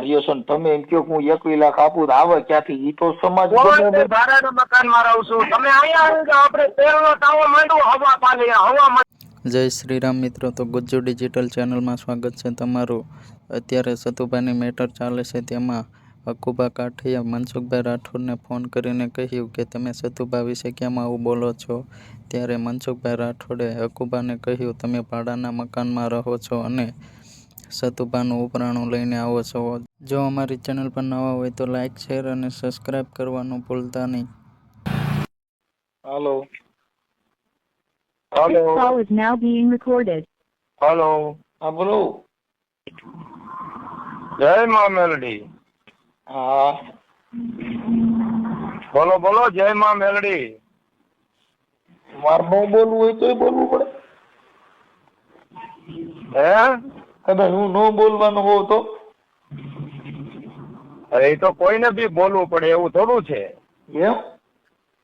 રહ્યો છો ને તમે એમ હું લાખ આપું તો આવે ક્યાંથી? ઈ તો સમાજ રહું છું. તમે અહીંયા તાવો માંડવો હવા પાણી હવા જય શ્રી રામ મિત્રો તો ગુજ્જુ ડિજિટલ ચેનલમાં સ્વાગત છે તમારું. અત્યારે સતુભાઈની મેટર ચાલે છે તેમાં હકુબા કાઠીએ મનસુખભાઈ રાઠોડને ફોન કરીને કહ્યું કે તમે સતુભા વિશે કેમ આવું બોલો છો? ત્યારે મનસુખભાઈ રાઠોડે અકુબાને કહ્યું તમે ભાડાના મકાનમાં રહો છો અને સતુભાનું ઉપરાણું લઈને આવો છો. જો અમારી ચેનલ પર નવા હોય તો લાઇક શેર અને સબસ્ક્રાઇબ કરવાનું ભૂલતા નહીં. હાલો. હલો. હલો. હા બોલો. જય મા મેલડી. હા. બોલો બોલો જય મા મેલડી. મારે ન બોલવું હોય તોય બોલવું પડે. હે? કદાચ હું ન બોલવાનો હોઉં તો? અરે એ તો કોઈને બી બોલવું પડે એવું થોડું છે. એમ?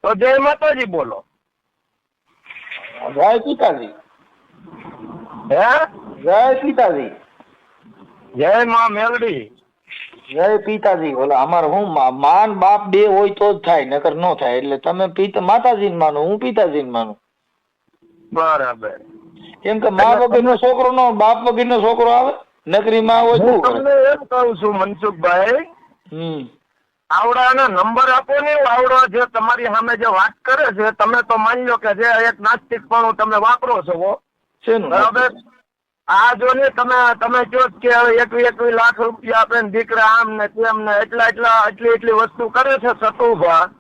તો જય માતાજી બોલો. જય પિતાજી હે? જય પિતાજી જય મા મેલડી. જય પિતાજી. ઓલા અમારે હું માન બાપ બે હોય તો જ થાય નકર નો થાય. એટલે તમે પિતા માતાજીને માનો હું પિતાજીને માનું. બરાબર. કેમ કે મા વગરનો છોકરો નો બાપ વગરનો છોકરો આવે નકરી માં હોય શું તમને એમ કહું છું મનસુખભાઈ હમ. આવડાના નંબર આપો ને આવડો જે તમારી સામે જે વાત કરે છે તમે તો માની લો કે જે એક નાસ્તિક પણ તમે વાપરો છો બરાબર? આ જો ને તમે તમે કહો કે હવે એકવી એકવી લાખ રૂપિયા આપે ને દીકરા આમ ને તેમ ને એટલા એટલા એટલી એટલી વસ્તુ કરે છે સતુભા.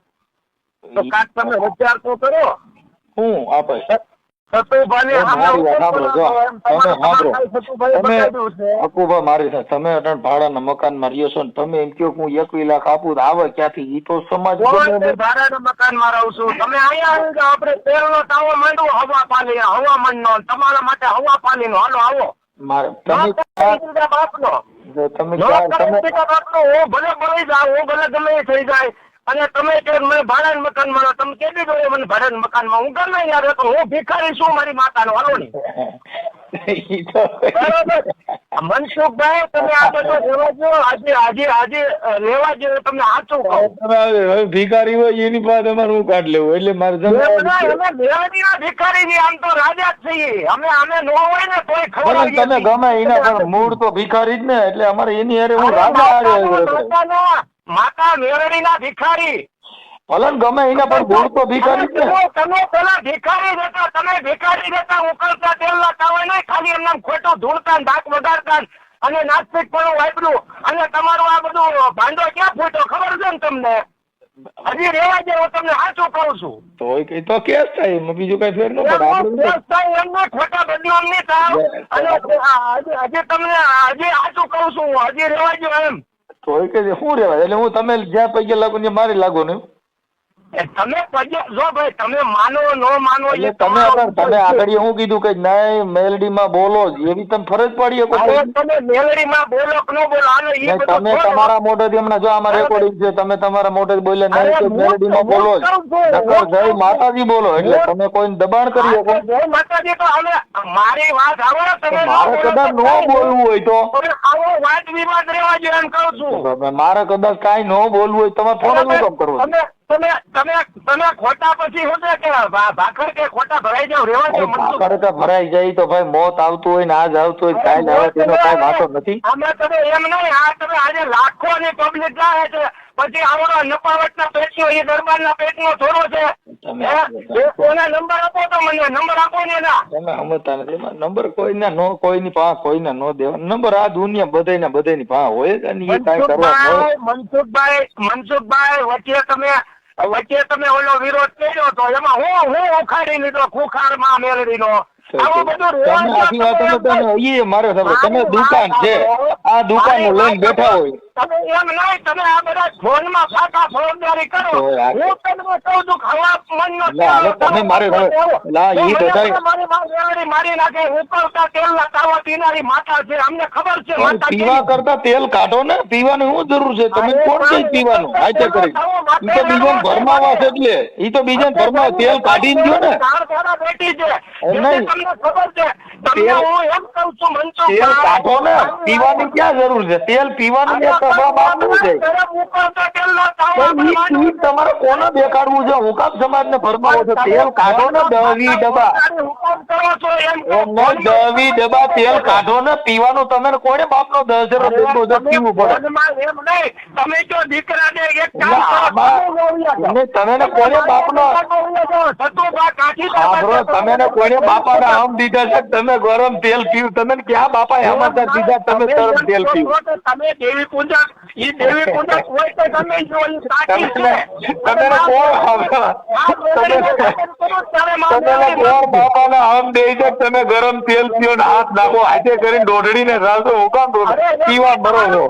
તો કાક તમે વિચાર તો કરો. હું આપે. તમે ભાડાના મકાનમાં રહ્યો છો ને તમે એમ કહો હું એકવી લાખ આપું આવે ક્યાંથી? ઈ તો સમાજ કોણ ગમે તે તે- ભાડાના મકાનમાં રહું છું. તમે અહીંયા આવો કે આપણે તેલનો તાવો માંડવો હવા પાણી હવામાનનો તમારા માટે હવા પાણીનો. હાલો આવો. તમે તમે નો હું ભલે મળી જાય હું ભલે ગમે થઈ જાય અને તમે કે મને ભાડા મકાનમાં રહો, તમે કેવી જોડે મને ભાડાના મકાનમાં? હું ગમે યાર તો હું ભિખારી છું મારી હાલો ની. ઈ મનસુખભાઈ તમે આ બધું રહેવા દો આજે આજે આજે રહેવા દો તમને સાચું કહું. ભિખારી હોય એની પાસે અમારે હું કાઢ લેવું? એટલે મારે ભિખારી છીએ, આમ તો રાજા જ છીએ. અમે અમે નો હોય ને તોય ખબર ને તમે ગમે એના મૂળ તો ભિખારી જ ને એટલે અમારે એની હારે હું અરે રાજા માતા મેળણીના ભિખારી. ભલે ને ગમે એના પણ ગુણ તો ભિખારી છે તમે પેલા ભિખારી દેતા તમે ભિખારી દેતા ઉકળતા તેલના તાવે નહીં ખાલી એમને ખોટું ધૂળતા ધાક વગાડતા અને નાસ્તિક પણ વાપર્યું. અને તમારું આ બધું ભાંડો ક્યાં ફૂટ્યો ખબર છે ને તમને? હજી રેવા દે હું તમને સાચું કહું છું. તો કઈ તો કેસ થાય એમાં બીજું કઈ ફેર ન પડે? એમને ખોટા બદનામ નહીં થાય. અને હજી તમને હજી સાચું કહું છું. હજી રેવા દો એમ. તો એ કે શું રેવાય? એટલે હું તમે જ્યાં પૈકી લાગુ ને મારી લાગુ ને તમે જો ભાઈ તમે માનો નો માનો એટલે તમે આગળ તમે આગળ શું કીધું કે નહીં મેલડીમાં બોલો એવી તમે ફરજ પડી શકો? તમે મેલડીમાં બોલો કે નો બોલો આનો તમે. તમારા મોઢેથી હમણાં જો આમાં રેકોર્ડિંગ છે તમે તમારા મોઢેથી બોલે નહીં કે હું- મેલડીમાં બોલો નકર જય માતાજી બોલો એટલે તમે કોઈને દબાણ કરી શકો. જય માતાજી તો હવે મારી વાત આવો તમે મારે કદાચ નો બોલવું હોય તો. આવો વાત વિવાદ રહેવા જોઈએ એમ કહું છું. મારે કદાચ કઈ નો બોલવું હોય તમે ફોન જ કામ કરવો તમે તમે તમે તમે ખોટા પછી શું છે કે ભાખર કે ખોટા ભરાઈ જાવ રેવા દો ભાખર તો ભરાઈ જાય તો ભાઈ મોત આવતું હોય ને આજ આવતું હોય કાલ આવે તેનો કાંઈ વાંધો નથી. આમાં તમે એમ નહીં આ તમે આજે લાખો ની પબ્લિક જાય છે પછી આવડો નપાવટ ના પેટનો એ દરબાર ના પેટનો થોડો છે એના નંબર આપો તો મને નંબર આપો ને એના. તમે સમજતા નથી નંબર કોઈના નો કોઈની પાસે કોઈને નો દેવા. નંબર આ દુનિયા બધાયના બધાયની પાસે હોય જ અને એ કાંઈ કરવા હોય. મનસુખભાઈ મનસુખભાઈ મનસુખભાઈ વચ્ચે તમે વચ્ચે તમે ઓલો વિરોધ કર્યો તો એમાં હું હું ઉખાડી લીધો ખુખારમાં મેળવી નો મારે તમે દુકાન છે આ દુકાનનું લઈને બેઠા હોય. તમે એમ નહીં તમે આ બધા ફોનમાં ફાકા ફોજદારી કરો. હું તમને કહું છું હવા મનનો ના, તમે મારે ના, ઈ મને મારી મારી નાખે ઉકળતા તેલના તાવા પીનારી માતા છે. અમને ખબર છે માતા પીવા કરતા તેલ કાઢો ને પીવાની શું જરૂર છે? તમે કોણ છે પીવાનું? હાચે કરી. ઈ તો બીજાને ભરમાવા છે એટલે. ઈ તો બીજાને ભરમા તેલ કાઢી દો ને. બેઠી છે. નહીં. તમને ખબર છે તમને હું એમ કહું છું મનસુખ તેલ કાઢો ને. પીવાની ક્યાં જરૂર છે? તેલ પીવાનું ને તમારે કોને છે ભરમાવો છો તેલ કાઢો ને દવી ડબ્બા દવી ડબ્બા તેલ કાઢો ને પીવાનું તમે કોને બાપનો નો દસ પીવું પડે તમે જો દીકરાને એક કામ ના, તમે ને કોને દો. સાંભળો તમે ને કોને બાપાના આમ દીધા છે તમે ગરમ તેલ પીવું તમે ક્યાં બાપા સમાચાર દીધા તમે ગરમ તેલ પીવું તમે દેવી પૂજા ઈ દેવી પૂજા હોય તો તમે જો સાચી છે તમે કોણ ને બાપાના આમ દે છે તમે ગરમ તેલ પીઓ ને હાથ નાખો હાથે કરીને દોઢડીને ચાલતો હું કામ પીવા મરો છો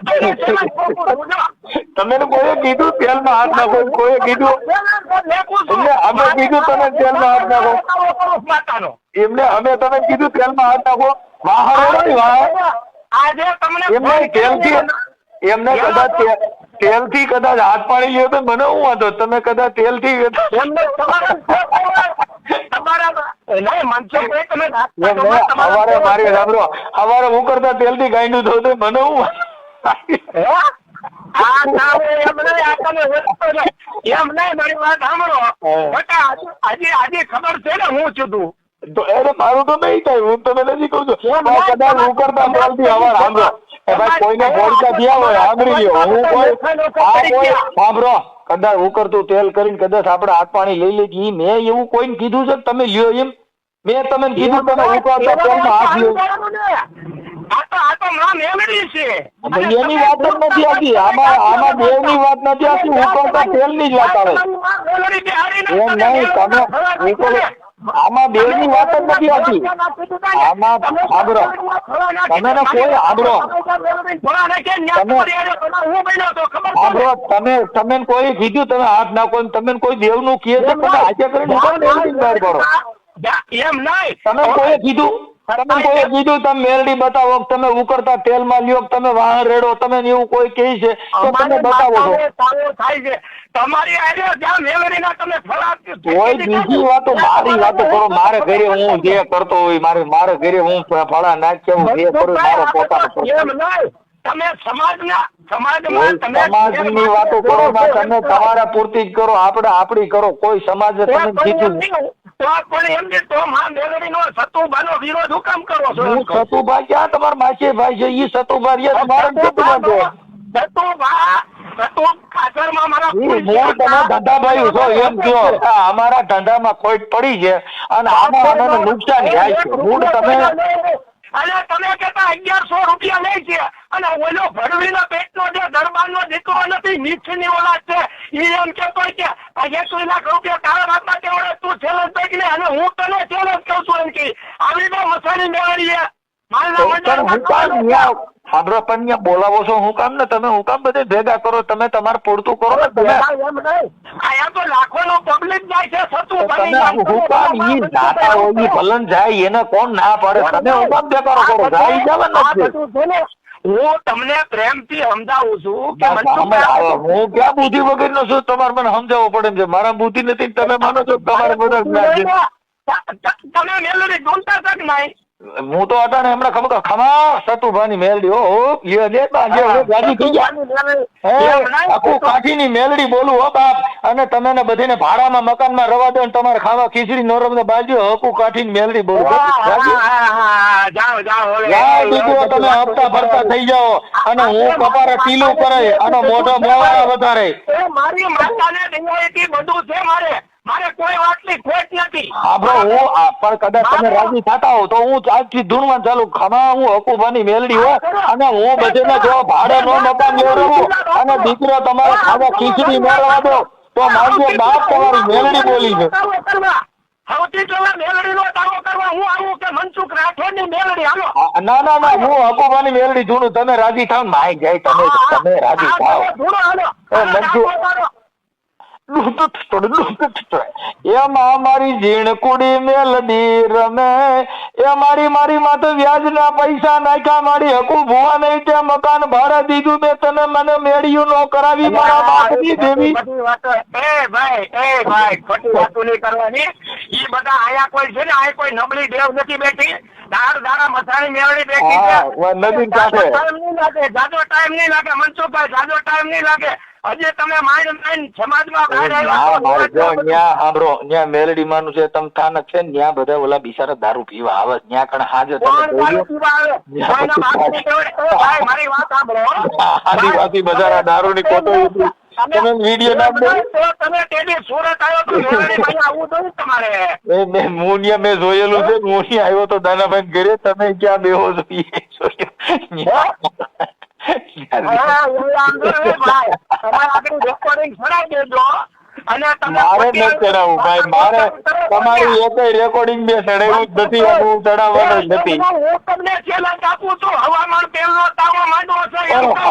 કઈ તમે ને કોઈએ કીધું તેલમાં હાથ નાખો કોઈએ કીધું અમે કીધું તમે તેલમાં હાથ નાખો એમને અમે તમે કીધું તેલમાં હાથ નાખો વાહ વાહ આજે તમને તેલથી એમને કદાચ તેલથી કદાચ હાથ પાડી લ્યો તો મને હું વાંધો તમે કદાચ તેલથી હવારે મારી સાંભળો હું કરતા તેલથી ગાંડું થયું તો મને? હે? એમ નહીં, મારી વાત સાંભળો. આજે આજે ખબર છે ને હું છું તું તો અરે મારું તો નહીં થાય. હું તમે નથી કહું છું. કદાચ હું કરતા બોલતી હવાર સાંભળો. એ ભાઈ કોઈને બોલતા થયા હોય સાંભળી લ્યો. હું કોઈ આ કોઈ સાંભળો. કદાચ હું કરતું તેલ કરીને કદાચ આપણે હાથ પાણી લઈ લીધી મેં એવું કોઈને કીધું છે તમે લ્યો એમ. મેં તમને કીધું તમે ઉકાળતા તેલમાં હાથ લ્યો. એની વાત જ નથી આવતી. આમાં આમાં દેવની વાત નથી આવતી. તેલની જ વાત આવે. એમ નહીં તમે ઉકળ બે ની વાત જ નથી આવતી આમાં સાંભળો તમે ને કોઈ સાંભળો સાંભળો તમે તમે કોઈ કીધું તમે હાથ નાખો તમે કોઈ દેવનું કહે છે તમે હાથે કરીને બહાર કરો એમ નહીં. તમે કોઈ કીધું? કોઈ કીધું તમે મેલડી બતાવો તમે ઉકળતા તેલમાં લ્યો તમે વાહન રેડો તમે એવું કોઈ કહે છે તો તમે બતાવો છો. થાય છે. તમારી આરે જ્યાં મેમરીના તમે ફળા કોઈ બીજી વાતો મારી વાતો કરો મારે ઘરે હું જે કરતો હોય મારે મારે ઘરે હું ફળા નાખે હું જે કરું મારો પોતાનો તમે સમાજના સમાજમાં તમે સમાજની વાતો કરો તમે તમારા પૂરતી જ કરો આપણે આપણી કરો. કોઈ સમાજ તમે કીધું તો પણ એમ કે તો માં મેલડીનો સતુભાનો વિરોધ હું કામ કરો છો હું સતુભાઈ ક્યાં તમારા માસી ભાઈ છે? ઈ સતુભાઈ છે તમારે સતુભા છે? સતુભા સતુ ખાતરમાં મારા ઈ હું તમે ધંધાભાઈ છો એમ કયો આ અમારા ધંધામાં કોઈ પડી છે અને નુકસાન થાય છે. મૂળ તમે અને તમે કહેતા અગિયારસો અને ઓલો ભડવીના પેટનો જે દરબારનો દીકરો નથી નીચની ઓલાદ છે. એ એમ કે કે આ લાખ રૂપિયા તારા હાથમાં કેવડે તું ચેલેન્જ બેગ ને અને હું તને ચેલેન્જ કહું છું એમ કે. આવી તો મસાની મેળવીએ. સાંભળો પણ બોલાવો છો હું કામ ને? તમે હું કામ બધે ભેગા કરો તમે તમારે પૂરતું કરો ને તમે? એમ નહીં. આયા તો પબ્લિક જાય છે સતું તમે હું કામ ઈ જાતા હોય ભલન જાય એને કોણ ના પાડે? તમે હું કામ ભેગા કરો જાય જવા નથી ને, હું તમને પ્રેમથી સમજાવું છું કે. હું ક્યાં બુદ્ધિ વગર નો છું? તમારે મને સમજાવવો પડે એમ છે. મારા બુદ્ધિ નથી તમે માનો છો તમારે તમે મેલડી ઢૂંઢતા તક નહીં? હું તો અટાણે હમણાં ખબર ખમા સતુભાની મેલડી હો ગાડી થઈ ગયા આખું કાઠીની મેલડી બોલું હો બાપ. અને તમે ને બધીને ભાડામાં મકાનમાં રવા દો ને તમારે ખાવા ખીચડી નોરમ બાજુ હકુ કાઠીની મેલડી બોલું. દીકરો તમે હપ્તા ભરતા થઈ જાઓ. અને હું કપારે ટીલું કરે અને મોઢો મોવાળા વધારે. મારી માતાને દિવાળીથી બધું છે મારે. મારે કોઈ વાતની ખોટ નથી. આપણો હું પણ કદાચ તમે રાજી થતા હો તો હું આજથી ધૂણવા ચાલુ ખમા હું હકુભાની મેલડી હો અને હું બધેને જો ભાડે નો મકાન લેવડાવું અને દીકરો તમારે ખાવા ખીચડી મેળવા દો. તો મારી બાપ તમારી મેલડી બોલી છે. સૌથી પહેલા મેલડીનો દાવો કરવા? હું આવું કે મનસુખ રાઠોડની મેલડી હાલો. ના ના ના હું હકુબાની મેલડી ધૂણું તમે રાજી થાવ માય જાય તમે તમે રાજી થાવ. મનસુખ-. એમાં મારી ઝીણકુડી મેલડી રમે. એ મારી મારી માથે વ્યાજના પૈસા નાખ્યા. મારી હકુ ભુવા નહીં તે મકાન ભાડે દીધું મેં તને મને મેળ્યું નો કરાવી મારા બાપની દેવી. એ ભાઈ એ ભાઈ ખોટી વાતો નહીં કરવાની. ઈ બધા આયા કોઈ છે ને આય કોઈ નબળી દેવ નથી બેઠી. દાર દાડા મથાણી મેળવી બેઠી છે. નદીન કાંઠે. ટાઈમ નહીં લાગે જાજો ટાઈમ નહીં લાગે મનસુખભાઈ જાજો ટાઈમ નહીં લાગે. હજી તમે માઇન્ડ માઇન્ડ સમાજમાં બહાર આવ્યા સાંભળો ન્યા મેલડી માનું છે તમ થાનક છે ને ન્યા બધા ઓલા બિચારા દારૂ પીવા આવે. ન્યા કણ હાજર દારૂ આદિવાસી બજારા દારૂની કોટો તમે વીડિયો ના તમે ટેડી સુરત આવ્યો તો મેલડીમાં જોઈએ તમારે? એ મેં મુનિયા મેં જોયેલું છે મુનિયા આવ્યો તો દાનાભાઈ ઘરે તમે ક્યાં બેહો છો? અને મારે ન ચડાવવું ભાઈ. મારે તમારી એકેય રેકોર્ડિંગ બે ચડાવ્યું જ નથી અને હું ચડાવવાનો જ નથી. હું તમને ચેલેન્જ આપું છું હવામાન તેલનો તાવો માંડવો છે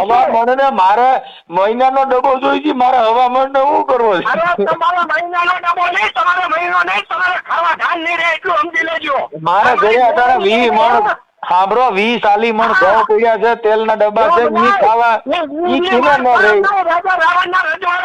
હવામાન ને મારે મહિનાનો ડબો જોઈ છે મારે હવામાન ને હું કરવો છે? તમારો મહિનાનો ડબો નહીં તમારો મહિનો નહીં તમારે ખાવા ધાન નહીં રહે એટલું સમજી લેજો. મારે ઘરે અત્યારે વી મણ સાંભળો વી સાલી મણ ઘઉં પીડ્યા છે તેલના ડબ્બા છે ઈ ખાવા. ઈ ખીલે ન રહે. ઈ રાવણના દેવ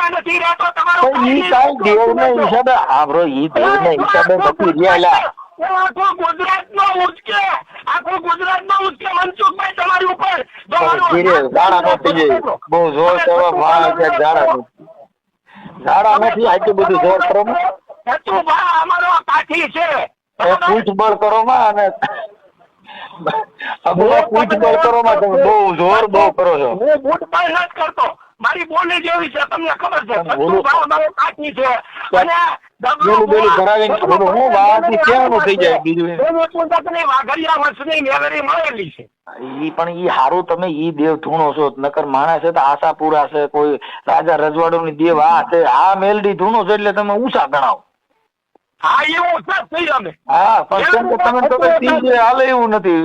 કાંઈ દેવના હિસાબે સાંભળો ઈ દેવના હિસાબે નથી રહ્યા આખું ગુજરાતનો ઉચકે આખું ગુજરાતનો ઉચકે મનસુખભાઈ તમારી ઉપર ઝાડા નો બહુ જોર કરવા ભાઈ છે ઝાડા ઝાડા નથી આટલું બધું જોર કરો. અમારો કાઠી છે. એ પૂછબળ કરો માં અને બહુ જોર બહુ કરો છો. હું બૂટ પણ નથી કરતો. મારી બોલી જેવી છે તમને ખબર છે. તમે બોલો. સત્તુ ભાવ મારો કાઠી છે. અને બેલું બેલું ભરાવીને બોલો, હું વાવાથી ક્યાંનું થઈ જાય બીજું? એ? એની પુસ્તકની વાઘડિયા વંશની મેળવી મળેલી છે. ઈ પણ ઈ હારું તમે ઈ દેવ ધૂણો છો નકર માણસ છે તો આશાપુરા છે કોઈ રાજા રજવાડો ની દેવ આ છે આ મેલડી ધૂણો છો એટલે તમે ઉષા ગણાવો. હા એવું થઈ અમે હા પણ તમે તો કઈ હાલે એવું નથી.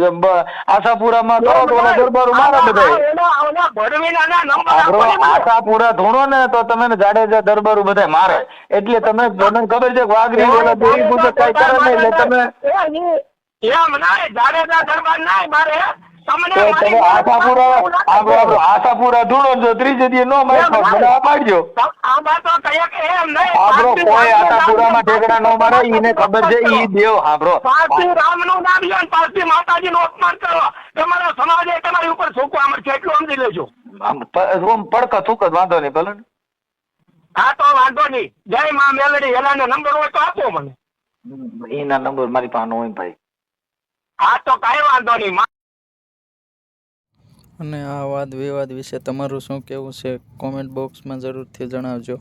આશાપુરામાં કરો દરબારો મારા બધા. એના ઓલા ભડવીનાના નંબર આગ્રો આપો ને. આશાપુરા ધૂણો ને તો તમે જાડેજા દરબારો બધા મારે. એટલે તમે મને ખબર છે કે વાઘરી ઓલા દેવી પૂજક કઈ કરે નહીં એટલે તમે એમ જાડેજા દરબાર ના મારે. તો તમે આશાપુરા આગ્રો આશાપુરા ધૂણો છો ત્રીજે દી નો મારી મને આ પાડજો આમાં તો કહીએ કે એમ નહીં. આગ્રો કોઈ આશાપુરામાં ઠેકડા નો મારે ઈને ખબર છે ઈ દેવ. હાબરો પારસી રામનું નામ લ્યો ને પારસી અપમાન કરો. તમારો સમાજ તમારી ઉપર છોકવા અમર છે એટલું સમજી લેજો. ઓમ પડકા થૂક વાંધો નહીં ભલે હા તો વાંધો નહીં. જય માં મેલડી એલાનો નંબર હોય તો આપો મને. એના નંબર મારી પાસે હોય ભાઈ. હા તો કઈ વાંધો નહીં. અને આ વાદ વિવાદ વિશે તમારું શું કહેવું છે? કોમેન્ટ બોક્સમાં જરૂરથી જણાવજો.